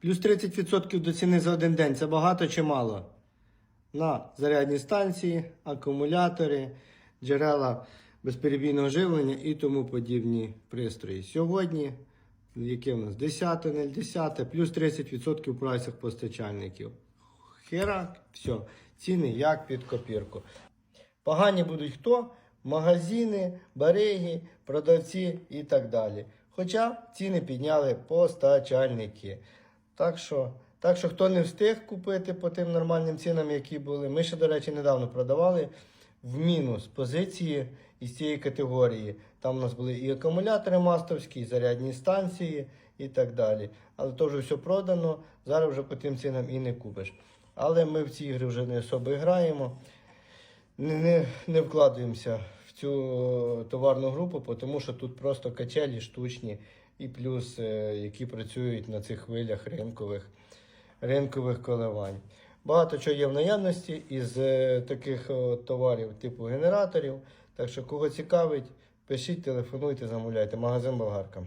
Плюс 30% до ціни за один день це багато чи мало? На зарядні станції, акумулятори, джерела безперебійного живлення і тому подібні пристрої. Сьогодні, яке в нас 10.010, плюс 30% в прайсах постачальників. Херак, все, ціни як під копірку. Погані будуть хто? Магазини, бариги, продавці і так далі. Хоча ціни підняли постачальники. Так що, так що хто не встиг купити по тим нормальним цінам, які були, ми ще, до речі, недавно продавали в мінус позиції із цієї категорії. Там у нас були і акумулятори мастовські, і зарядні станції і так далі. Але то вже все продано, зараз вже по тим цінам і не купиш. Але ми в ці ігри вже не особо граємо не, не, не вкладаємося цю товарну групу, тому що тут просто качелі штучні і плюс, е, які працюють на цих хвилях ринкових, ринкових коливань. Багато чого є в наявності із е, таких е, товарів типу генераторів. Так що, кого цікавить, пишіть, телефонуйте, замовляйте. Магазин Болгарка.